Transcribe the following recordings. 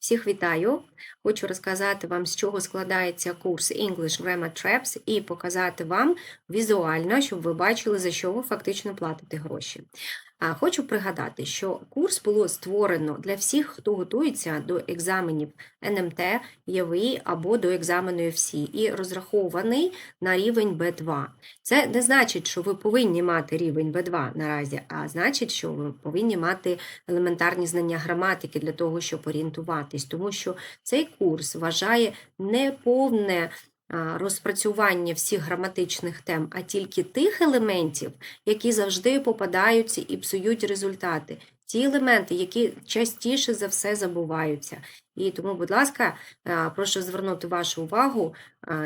Всіх вітаю! Хочу розказати вам, з чого складається курс English Grammar Traps і показати вам візуально, щоб ви бачили, за що ви фактично платите гроші. Хочу пригадати, що курс було створено для всіх, хто готується до екзаменів НМТ, ЄВІ або до екзамену ФСІ, і розрахований на рівень Б2. Це не значить, що ви повинні мати рівень Б2 наразі, а значить, що ви повинні мати елементарні знання граматики для того, щоб орієнтуватись, тому що цей курс вважає неповне розпрацювання всіх граматичних тем, а тільки тих елементів, які завжди попадаються і псують результати. Ті елементи, які частіше за все забуваються. І тому, будь ласка, прошу звернути вашу увагу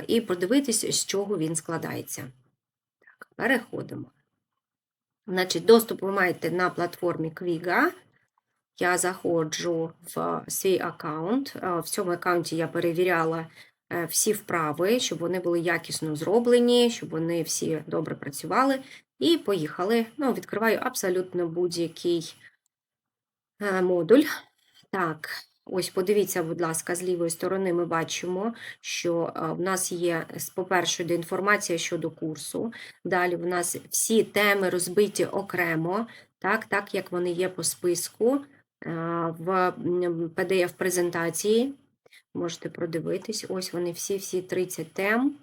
і подивитись, з чого він складається. Так, переходимо. Значить, доступ ви маєте на платформі Quiga. Я заходжу в свій аккаунт. Е, В цьому аккаунті я перевіряла е, всі вправи, щоб вони були якісно зроблені, щоб вони всі добре працювали. І поїхали. Ну, відкриваю абсолютно будь-який е, модуль. Так, ось подивіться, будь ласка, з лівої сторони ми бачимо, що е, в нас є, по-перше, інформація щодо курсу. Далі в нас всі теми розбиті окремо, так, так як вони є по списку е, в PDF-презентації. Можете продивитись. Ось вони всі-всі 30 тем.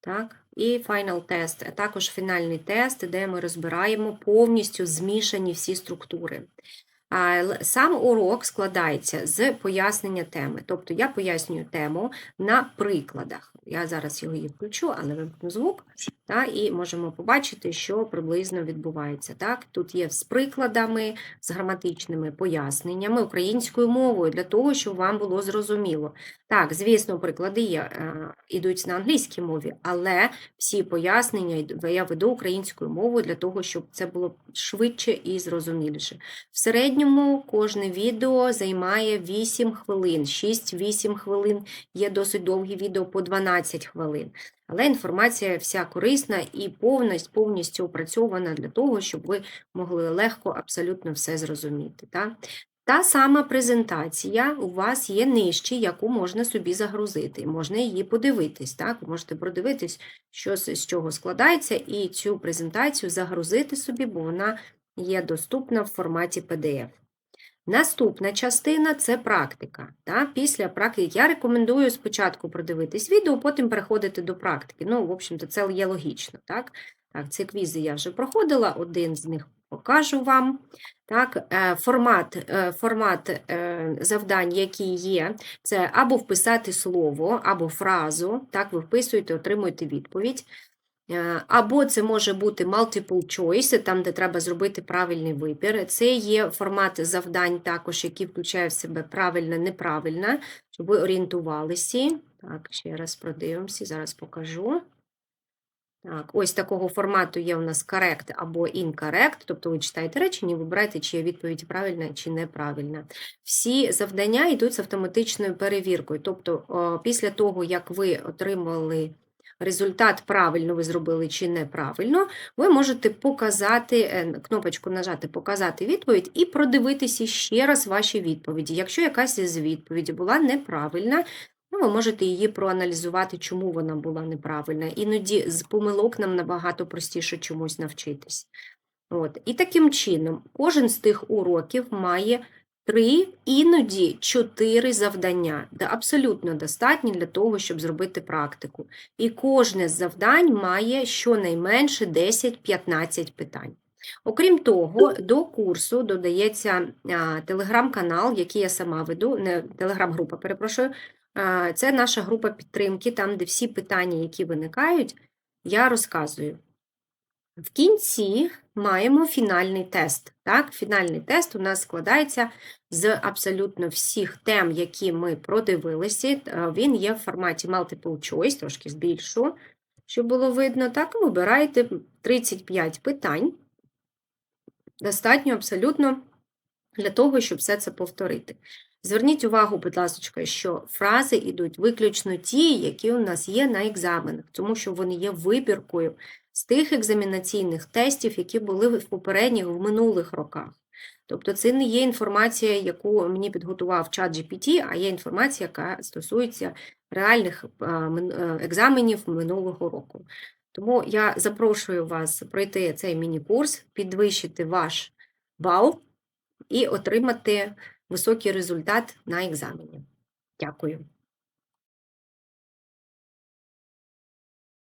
Так, і final тест, а також фінальний тест, де ми розбираємо повністю змішані всі структури. Сам урок складається з пояснення теми. Тобто я пояснюю тему на прикладах. Я зараз його і включу, але вимкну звук, та, і можемо побачити, що приблизно відбувається. Так? Тут є з прикладами, з граматичними поясненнями українською мовою, для того, щоб вам було зрозуміло. Так, звісно, приклади є, е, ідуть на англійській мові, але всі пояснення я веду українською мовою для того, щоб це було швидше і зрозуміліше. В середньому кожне відео займає 8 хвилин, 6-8 хвилин, є досить довгі відео по 12 хвилин. Але інформація вся корисна і повністю, повністю опрацьована для того, щоб ви могли легко абсолютно все зрозуміти. Так? Та сама презентація у вас є нижче, яку можна собі загрузити. Можна її подивитись. Так? Ви можете продивитись, що з чого складається, і цю презентацію загрузити собі, бо вона є доступна в форматі PDF. Наступна частина це практика. Так? Після практики я рекомендую спочатку продивитись відео, потім переходити до практики. Ну, в общем-то, це є логічно. Так? Так, ці квізи я вже проходила, один з них покажу вам. Так, е, формат, е, формат е, завдань, які є, це або вписати слово, або фразу. Так, ви вписуєте, отримуєте відповідь. Е, Або це може бути multiple choice, там, де треба зробити правильний вибір. Це є формат завдань, також, який включає в себе правильне, неправильне, щоб ви орієнтувалися. Так, ще раз продивимося, зараз покажу. Так, ось такого формату є у нас correct або incorrect, тобто ви читаєте речення, і вибираєте, чи відповідь правильна чи неправильна. Всі завдання йдуть з автоматичною перевіркою. Тобто, після того, як ви отримали результат, правильно ви зробили чи неправильно, ви можете показати, е, кнопочку нажати Показати відповідь і продивитися ще раз ваші відповіді. Якщо якась із відповіді була неправильна, Ну, ви можете її проаналізувати, чому вона була неправильна. Іноді з помилок нам набагато простіше чомусь навчитись. От. І таким чином, кожен з тих уроків має три, іноді чотири завдання, абсолютно достатні для того, щоб зробити практику. І кожне з завдань має щонайменше 10-15 питань. Окрім того, до курсу додається телеграм-канал, який я сама веду, не телеграм-група, перепрошую, Це наша група підтримки, там, де всі питання, які виникають, я розказую. В кінці маємо фінальний тест. Так? Фінальний тест у нас складається з абсолютно всіх тем, які ми продивилися. Е, Він є в форматі multiple choice, трошки збільшу, щоб було видно. Так, вибираєте 35 питань. Достатньо абсолютно для того, щоб все це повторити. Зверніть увагу, будь ласка, що фрази йдуть виключно ті, які у нас є на екзаменах, тому що вони є вибіркою з тих екзамінаційних тестів, які були в попередніх, в минулих роках. Тобто це не є інформація, яку мені підготував чат GPT, а є інформація, яка стосується реальних мин- е, екзаменів минулого року. Тому я запрошую вас пройти цей міні-курс, підвищити ваш бал і отримати високий результат на екзамені. Дякую.